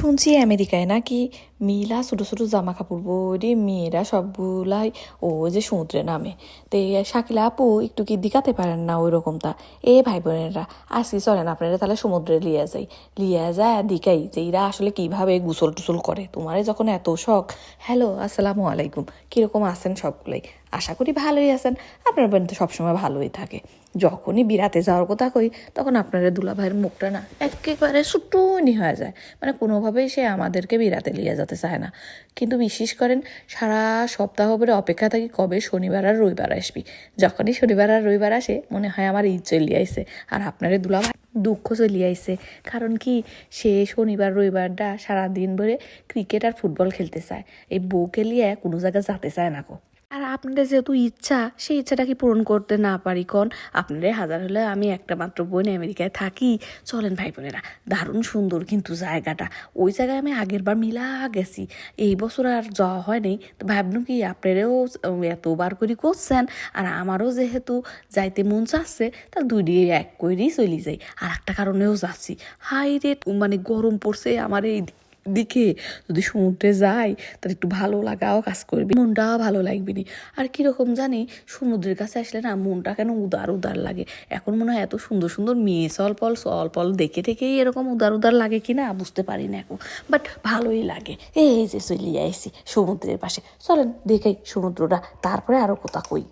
শুনছি আমেরিকায় নাকি মিলা ছোটো ছোটো জামা কাপড় পরে মেয়েরা সবগুলাই ও যে সমুদ্রে নামে। তো শাকিলা, আপু, একটু কি দিকাতে পারেন না ওই রকমটা এ ভাই বোনেরা আসি চলেন আপনারা তাহলে সমুদ্রে লিয়ে যাই। লিয়ে যায় দিকাই যে এরা আসলে কীভাবে গুসল টুসল করে, তোমারে যখন এত শখ। হ্যালো, আসসালামু আলাইকুম। কীরকম আছেন সবগুলাই? আশা করি ভালোই আছেন। আপনার বোন তো সবসময় ভালোই থাকে। যখনই বিরাতে যাওয়ার কথা কই, তখন আপনার দুলাভাইয়ের মুখটা না একেবারে সুটুনি হয়ে যায়। মানে কোনোভাবেই সে আমাদেরকে বিরাতে নিয়ে যেতে চায় না। কিন্তু বিশ্বাস করেন সারা সপ্তাহ ধরে অপেক্ষা থাকি কবে শনিবার আর রবিবার আসবি। যখনই শনিবার আর রবিবার আসে, মনে হয় আমার ঈদ চলিয়ে আইসে আর আপনারে দুলাভাই দুঃখ চলিয়ে আইসে কারণ কি, সে শনিবার, রবিবারটা সারাদিন ধরে ক্রিকেট আর ফুটবল খেলতে চায়। এই বউকে নিয়ে কোনো জায়গায় যেতে চায় না গো। আর আপনাদের যেহেতু ইচ্ছা, সেই ইচ্ছাটা কি পূরণ করতে না পারি? কন, আপনাদের হাজার হলে আমি একটা মাত্র বোন আমেরিকায় থাকি। চলেন ভাই বোনেরা, দারুণ সুন্দর কিন্তু জায়গাটা। ওই জায়গায় আমি আগের বার মিলা গেছি। এই বছর আর যাওয়া হয় নাই। তো ভাবলাম কি, আপনারাও এতবার করে করছেন, আর আমারও যেহেতু যাইতে মন চাচ্ছে, তা দুই দিয়ে এক করেই চলি যাই। আর একটা কারণেও যাচ্ছি। হাই রেট মানে গরম পড়ছে আমার এই দিকে যদি সমুদ্রে যাই, তাহলে একটু ভালো লাগাও কাজ করবি। মনটাও ভালো লাগবে নি। আর কীরকম জানি, সমুদ্রের কাছে আসলে না মনটা কেন উদার উদার লাগে। এখন মনে হয় এত সুন্দর সুন্দর মেয়ে সলপল সলপল দেখে থেকেই এরকম উদার উদার লাগে কি না বুঝতে পারি না এখন। বাট ভালোই লাগে। এই যে চলিয়ে আইসি সমুদ্রের পাশে। চলেন দেখাই সমুদ্রটা, তারপরে আরও কোথা কই।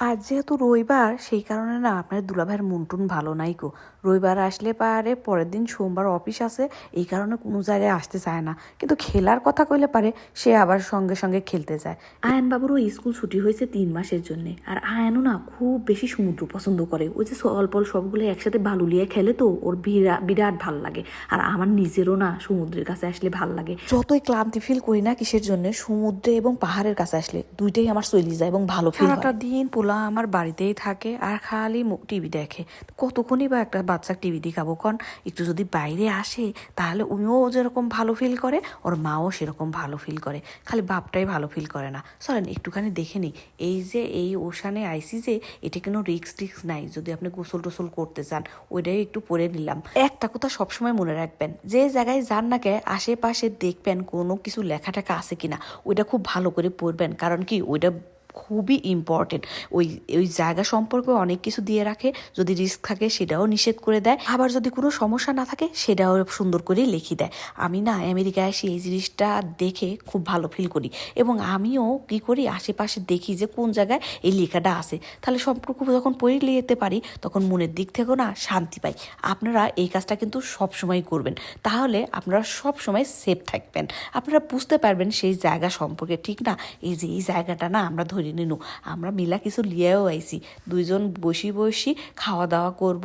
আজ যেহেতু রবিবার, সেই কারণে না আপনার দুলাভাইয়ের মন টুন ভালো নাই গো। রবিবার আসলে পারে পরের দিন সোমবার অফিস আছে এই কারণে কোনো জায়গায় আসতে চায় না। কিন্তু খেলার কথা কইলে পারে সে আবার সঙ্গে সঙ্গে খেলতে যায়। আয়ন বাবুরও স্কুল ছুটি হয়েছে তিন মাসের জন্য। আর আয়নও না খুব বেশি সমুদ্র পছন্দ করে। ওই যে অল্প অল্প সবগুলো একসাথে বালুলিয়ে খেলে তো ওর বিরাট বিরাট ভালো লাগে। আর আমার নিজেরও না সমুদ্রের কাছে আসলে ভালো লাগে। যতই ক্লান্তি ফিল করি না কিসের জন্য সমুদ্রে এবং পাহাড়ের কাছে আসলে দুইটাই আমার চলি যায় এবং ভালো ফিল সারাটা দিন পোলা আমার বাড়িতেই থাকে আর খালি টিভি দেখে। কতক্ষণই বা একটা বাচ্চা টিভি দেখাবো কন একটু যদি বাইরে আসে, তাহলে উনিও যেরকম ভালো ফিল করে, ওর মাও সেরকম ভালো ফিল করে। খালি বাপটাই ভালো ফিল করে না। চলেন, একটুখানি দেখে নিই। এই যে, এই ওশানে আইসি যে, এটা কোনো রিক্স টিক্স নাই। যদি আপনি গোসল টোসল করতে চান, ওইটাই একটু পরে নিলাম। একটা কথা সবসময় মনে রাখবেন, যে জায়গায় যান না কে আশেপাশে দেখবেন কোনো কিছু লেখা টেখা আছে কিনা, ওইটা খুব ভালো করে পড়বেন। কারণ কি, ওইটা খুবই ইম্পর্টেন্ট ওই ওই জায়গা সম্পর্কে অনেক কিছু দিয়ে রাখে, যদি রিস্ক থাকে সেটাও নিষেধ করে দেয়। আবার যদি কোনো সমস্যা না থাকে সেটাও সুন্দর করে লিখে দেয়। আমি না আমেরিকায় এসে এই জিনিসটা দেখে খুব ভালো ফিল করি। এবং আমিও কি করি, আশেপাশে দেখি যে কোন জায়গায় এই লেখাটা আছে। তাহলে সম্পর্ক যখন পড়ে যেতে পারি, তখন মনের দিক থেকেও না শান্তি পাই। আপনারা এই কাজটা কিন্তু সব সময় করবেন। তাহলে আপনারা সব সময় সেফ থাকবেন। আপনারা বুঝতে পারবেন সেই জায়গা সম্পর্কে, ঠিক না? এই যে, এই জায়গাটা না আমরা ধরি নিনু, আমরা মিলা কিছু লিয়েও আইছি। দুইজন বসি বসি খাওয়া দাওয়া করব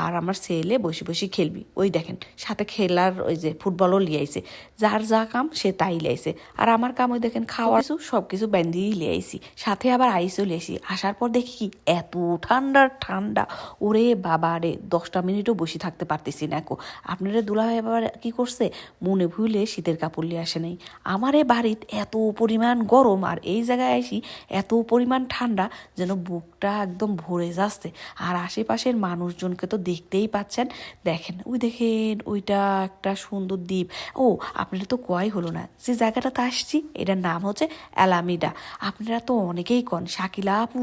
আর আমার ছেলে বসে বসে খেলবি। ওই দেখেন, সাথে খেলার ওই যে ফুটবলও লিয়াইছে যার যা কাম সে তাই লিয়াইছে আর আমার কাম ওই দেখেন খাওয়া কিছু সব কিছু ব্যান্ডিই লিয়াইছি সাথে আবার আইসও লিয়েছি আসার পর দেখি কি, এত ঠান্ডা ঠান্ডা। ওরে বাবা রে, দশটা মিনিটও বসে থাকতে পারতেছি না কো। আপনারা দুলা দুলাভাই আবার কি করছে? মনে ভুলে শীতের কাপড় লিয়ে আসে নাই। আমার এ বাড়িতে এত পরিমাণ গরম আর এই জায়গায় আসি এত পরিমাণ ঠান্ডা যেন বুকটা একদম ভরে যাচ্ছে। আর আশেপাশের মানুষজনকে তো দেখতেই পাচ্ছেন। দেখেন, ওই দেখেন, ওইটা একটা সুন্দর দ্বীপ। ও, আপনারা তো কয় হলো না। যে জায়গাটাতে আসছি, এটার নাম হচ্ছে অ্যালামিডা। আপনারা তো অনেকেই কন। শাকিলা আপু,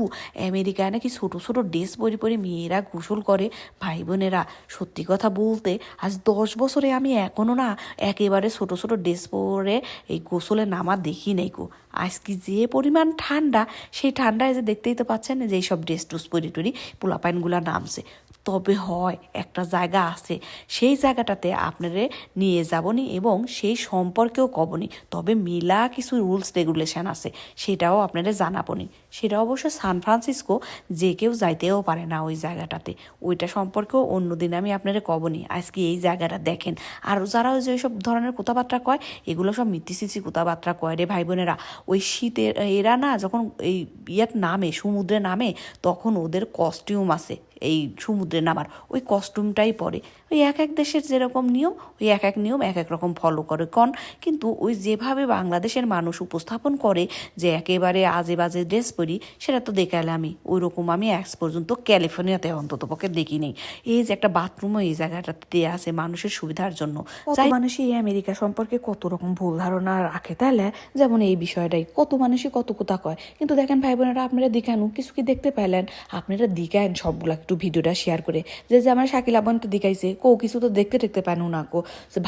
আমেরিকায় নাকি ছোটো ছোটো ড্রেস পরে পরে মেয়েরা গোসল করে ভাই বোনেরা সত্যি কথা বলতে, আজ দশ বছরে আমি এখনও না একেবারে ছোটো ছোটো ড্রেস পরে এই গোসলে নামা দেখি নাই গো। আজকে যে পরিমাণ ঠান্ডা, সেই ঠান্ডায় যে দেখতেই তো পাচ্ছেন যে এইসব ড্রেস টুস পরি টুরি পোলাপাইনগুলো নামছে। তবে হয়, একটা জায়গা আছে। সেই জায়গাটাতে আপনারে নিয়ে যাবনি এবং সেই সম্পর্কেও কবনি। তবে মিলা কিছু রুলস, রেগুলেশন আছে, সেটাও আপনারা জানাবনি। সেটা অবশ্য সান ফ্রান্সিসকো, যে কেউ যাইতেও পারে না ওই জায়গাটাতে। ওইটা সম্পর্কেও অন্যদিন আমি আপনারা কবনি। আজকে এই জায়গাটা দেখেন। আর যারা ওই যে সব ধরনের কথাবার্তা কয়, এগুলো সব মিথ্যিসিচি কথাবার্তা কয় রে ভাই বোনেরা ওই শীতের এরা না যখন এই ইয়াত নামে, সমুদ্রে নামে, তখন ওদের কস্টিউম আছে। এই সমুদ্রে নামার। ওই কস্টিউমটাই পরে। ওই এক এক দেশের যেরকম নিয়ম ওই এক এক নিয়ম এক এক রকম ফলো করে। কন কিন্তু ওই যেভাবে বাংলাদেশের মানুষ উপস্থাপন করে যে একেবারে আজে বাজে ড্রেস পরি সেটা তো দেখালে আমি ওই রকম আমি আজ পর্যন্ত ক্যালিফোর্নিয়াতে অন্তত পক্ষে দেখিনি। এই যে একটা বাথরুমও এই জায়গাটাতে দেওয়া আছে মানুষের সুবিধার জন্য। কত মানুষই এই আমেরিকা সম্পর্কে কত রকম ভুল ধারণা রাখে তাহলে? যেমন এই বিষয়টাই কত মানুষই কত কথা কয়। কিন্তু দেখেন ভাই বোনেরা আপনারা দেখানো কিছু কি দেখতে পেলেন আপনারা দিকায়েন সবগুলা একটু ভিডিওটা শেয়ার করে। যে যে আমার শাকিলা বোন তো দিকাইছে কো কিছু তো দেখতে দেখতে পায় না কো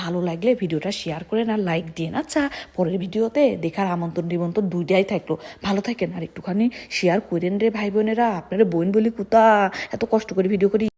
ভালো লাগলে ভিডিওটা শেয়ার করেন আর লাইক দিয়ে না আচ্ছা পরের ভিডিওতে দেখার আমন্ত্রণ নিমন্ত্রণ দুইটাই থাকল। ভালো থাকেন, আর একটুখানি শেয়ার করেন রে ভাই বোনেরা আপনারা বোন বলি কুতা এত কষ্ট করে ভিডিও করি।